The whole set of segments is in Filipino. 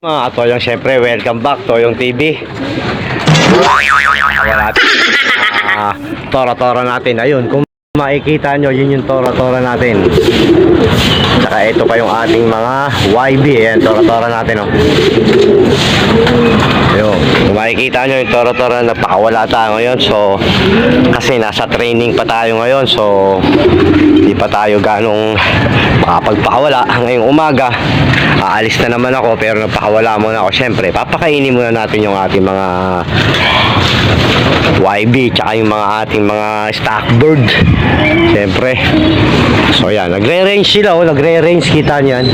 Mga Toyong, syempre, welcome back, Toyong TV. Wala natin. Ah, tora-tora natin. Ayun, kung makikita nyo, yun yung tora-tora natin. Saka ito pa yung ating mga YB. Ayan, tora-tora natin, oh. Kung makikita nyo yung tora-tora, napakawala tayo ngayon. So, kasi nasa training pa tayo ngayon. So, hindi pa tayo ganong makapagpakawala. Ngayong umaga, aalis na naman ako pero napakawala muna ako. Siyempre, papakainin muna natin yung ating mga YB tsaka yung mga ating mga stock bird. Siyempre. So yan, nagre-range sila oh, nagre-range kita niyan.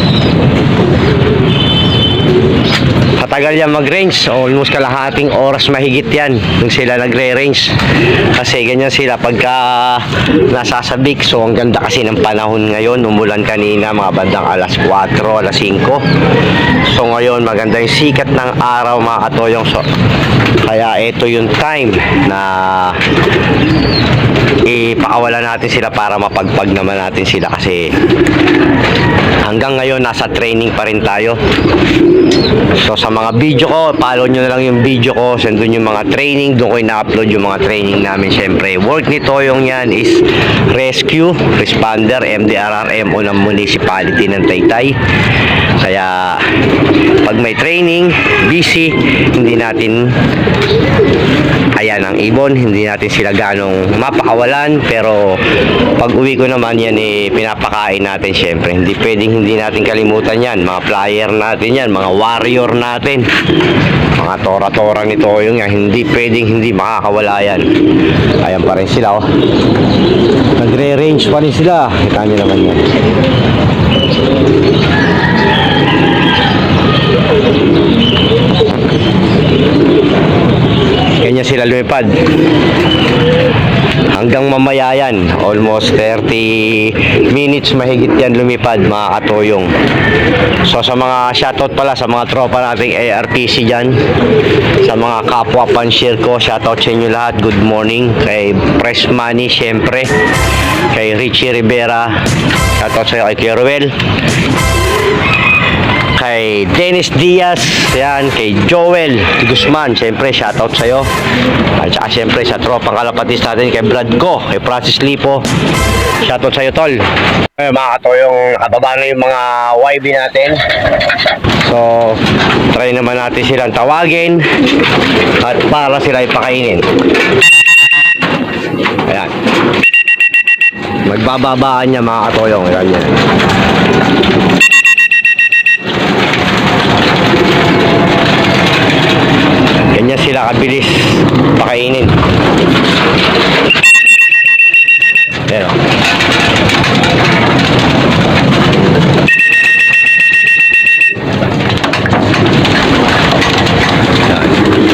Katagal yan mag-range, almost kalahating oras mahigit yan nung sila nagre-range. Kasi ganyan sila pagka nasasabik. So ang ganda kasi ng panahon ngayon, umulan kanina mga bandang alas 4, alas 5. So ngayon maganda yung sikat ng araw mga katoyong. So, kaya ito yung time na ipakawala natin sila para mapagpag naman natin sila kasi hanggang ngayon nasa training pa rin tayo. So sa mga video ko, follow nyo na lang yung video ko, send yung mga training, doon ko ina-upload yung mga training namin syempre. Work nito yung yan is rescue, responder, MDRRM o ng municipality ng Taytay. Kaya pag may training, busy, hindi natin ayan ang ibon, hindi natin sila ganong mapakawalan pero pag uwi ko naman yan eh pinapakain natin syempre. Hindi pwedeng hindi natin kalimutan yan. Mga flyer natin yan mga warrior natin. Mga tora-tora nito yung yan hindi pwedeng hindi makakawala yan. Ayan pa rin sila oh. Nagre-range pa rin sila. Kita nyo naman yan lumipad hanggang mamaya yan almost 30 minutes mahigit yan lumipad mga katoyong so sa mga shoutout pala sa mga tropa nating ARPC dyan sa mga kapwa panshare ko shoutout sa inyo lahat. Good morning kay Press Money syempre. Kay Richie Rivera shoutout sa kay Ruel kay Dennis Diaz, yan, kay Joel Guzman, siyempre shoutout sa'yo. At saka siyempre sa tropang kalapatis natin kay Brad Ko, kay Francis Lipo, shoutout sa'yo tol. Eh, mga katoyong kababa na yung mga YB natin. So, try naman natin silang tawagin at para sila ipakainin. Ayan. Magbababaan niya mga katoyong. Ayan yan. Sila kabilis pakainin. Pero,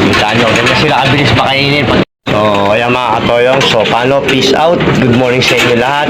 kita nyo, ganyan sila kabilis pakainin. So, ayan mga katoyong. So, paano? Peace out. Good morning sa inyo lahat.